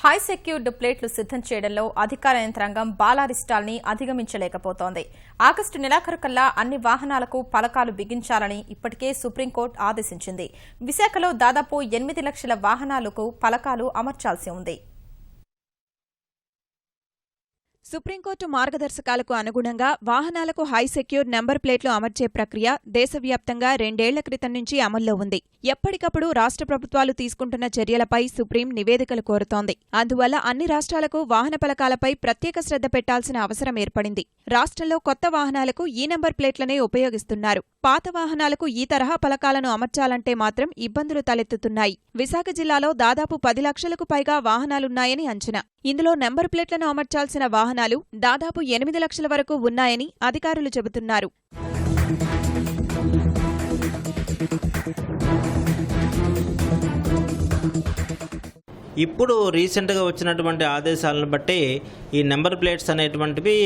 High secured ప్లేట్లు సిద్ధం చేయడంలో అధికార యంత్రాంగం బాలారిస్టాల్ని అధిగమించలేకపోతోంది. ఆగస్టు నెలాఖరు కల్లా అన్ని వాహనాలకు పలకాలు బిగించాలని ఇప్పటికే సుప్రీంకోర్టు ఆదేశించింది. విశాఖలో దాదాపు ఎనిమిది లక్షల వాహనాలకు పలకాలు అమర్చాల్సి ఉంది. సుప్రీంకోర్టు మార్గదర్శకాలకు అనుగుణంగా వాహనాలకు హై సెక్యూర్ నెంబర్ ప్లేట్లు అమర్చే ప్రక్రియ దేశవ్యాప్తంగా రెండేళ్ళ క్రితం నుంచి అమల్లో ఉంది. ఎప్పటికప్పుడు రాష్ట్ర ప్రభుత్వాలు తీసుకుంటున్న చర్యలపై సుప్రీం నివేదికలు కోరుతోంది. అందువల్ల అన్ని రాష్ట్రాలకు వాహన పలకాలపై ప్రత్యేక శ్రద్ధ పెట్టాల్సిన అవసరం ఏర్పడింది. రాష్ట్రంలో కొత్త వాహనాలకు ఈ నెంబర్ ప్లేట్లనే ఉపయోగిస్తున్నారు. పాత వాహనాలకు ఈ తరహా పలకాలను అమర్చాలంటే మాత్రం ఇబ్బందులు తలెత్తుతున్నాయి. విశాఖ జిల్లాలో దాదాపు పది లక్షలకు పైగా వాహనాలున్నాయని అంచనా. ఇందులో నెంబర్ ప్లేట్లను అమర్చాల్సిన వాహనాలు దాదాపు ఎనిమిది లక్షల వరకు ఉన్నాయని అధికారులు చెబుతున్నారు. ఇప్పుడు రీసెంట్గా వచ్చినటువంటి ఆదేశాలను బట్టి ఈ నెంబర్ ప్లేట్స్ అనేటువంటివి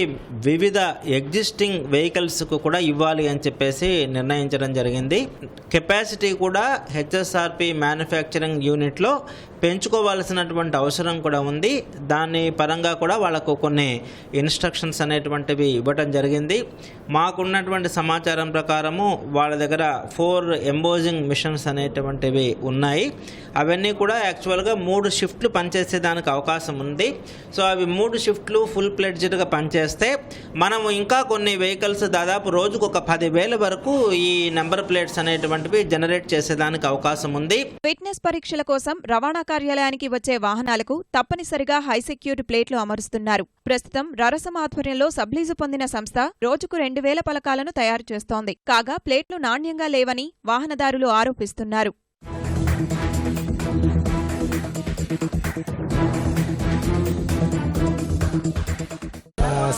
వివిధ ఎగ్జిస్టింగ్ వెహికల్స్కు కూడా ఇవ్వాలి అని చెప్పేసి నిర్ణయించడం జరిగింది. కెపాసిటీ కూడా హెచ్ఎస్ఆర్పి మ్యానుఫ్యాక్చరింగ్ యూనిట్లో పెంచుకోవాల్సినటువంటి అవసరం కూడా ఉంది. దాని పరంగా కూడా వాళ్ళకు కొన్ని ఇన్స్ట్రక్షన్స్ అనేటువంటివి ఇవ్వటం జరిగింది. మాకున్నటువంటి సమాచారం ప్రకారము వాళ్ళ దగ్గర ఫోర్ ఎంబోజింగ్ మిషన్స్ అనేటువంటివి ఉన్నాయి. అవన్నీ కూడా యాక్చువల్గా మూడు షిఫ్ట్లు పనిచేసేదానికి అవకాశం ఉంది. సో అవి మూడు షిఫ్ట్లు ఫుల్ ప్లెడ్జ్డ్గా పనిచేస్తే మనము ఇంకా కొన్ని వెహికల్స్ దాదాపు రోజుకు ఒక పదివేల వరకు ఈ నెంబర్ ప్లేట్స్ అనేటువంటివి జనరేట్ చేసేదానికి అవకాశం ఉంది. ఫిట్నెస్ పరీక్షల కోసం రవాణా కార్యాలయానికి వచ్చే వాహనాలకు తప్పనిసరిగా హై ప్లేట్లు అమరుస్తున్నారు. ప్రస్తుతం రరసం ఆధ్వర్యంలో సబ్లీజు పొందిన సంస్థ రోజుకు రెండు వేల పలకాలను తయారు చేస్తోంది. కాగా ప్లేట్లు నాణ్యంగా లేవని వాహనదారులు ఆరోపిస్తున్నారు.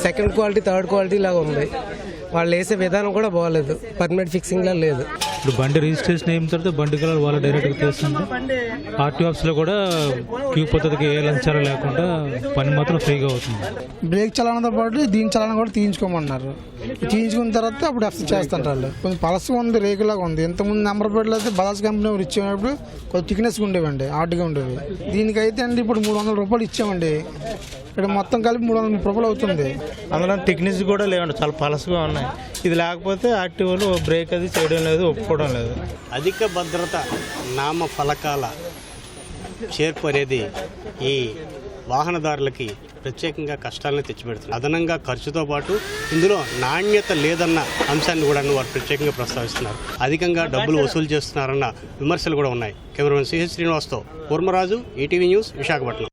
సెకండ్ క్వాలిటీ థర్డ్ క్వాలిటీ లాగా ఉంది. వాళ్ళు వేసే విధానం కూడా బాగాలేదు పర్మనెంట్ ఫిక్సింగ్లా లేదు. ఇప్పుడు బండి రిజిస్ట్రేషన్ అయిన తర్వాత బండి కలర్ వాళ్ళు డైరెక్ట్గా చేస్తుంది ఆర్టీ ఆఫీస్లో కూడా క్యూ పద్ధతికి ఏ లంచాలు లేకుండా పని మాత్రం ఫ్రీగా అవుతుంది. బ్రేక్ చలనంతో పాటు దీని చలనం కూడా తీయించుకోమన్నారు. తీయించుకున్న తర్వాత అప్పుడు ఎఫ్సీ చేస్తుంటారు వాళ్ళు. కొంచెం పలసగా ఉంది రేకులాగా ఉంది. ఇంతకుముందు నెంబర్ ప్లేట్లు అయితే బజాజ్ కంపెనీ వారు ఇచ్చేటప్పుడు కొంచెం థిక్నెస్గా ఉండేవండి హార్డ్గా ఉండేవి. దీనికైతే అండి ఇప్పుడు మూడు వందల రూపాయలు ఇచ్చామండి. ఇక్కడ మొత్తం కలిపి మూడు వందల రూపాయలు అవుతుంది. అందులో టెక్నిక్స్ కూడా లేవండి చాలా పలసగా ఉన్నాయి. ఇది లేకపోతే యాక్టివ్లు బ్రేక్ అది చేయడం లేదు ఒప్పుకోవడం లేదు. అధిక భద్రత నామ ఫలకాల చేర్పు అనేది ఈ వాహనదారులకి ప్రత్యేకంగా కష్టాలను తెచ్చిపెడుతుంది. అదనంగా ఖర్చుతో పాటు ఇందులో నాణ్యత లేదన్న అంశాన్ని కూడా వారు ప్రత్యేకంగా ప్రస్తావిస్తున్నారు. అధికంగా డబ్బులు వసూలు చేస్తున్నారన్న విమర్శలు కూడా ఉన్నాయి. కెమెరామెన్ సిహెచ్ శ్రీనివాస్తో కూర్మరాజు ఈటీవీ న్యూస్ విశాఖపట్నం.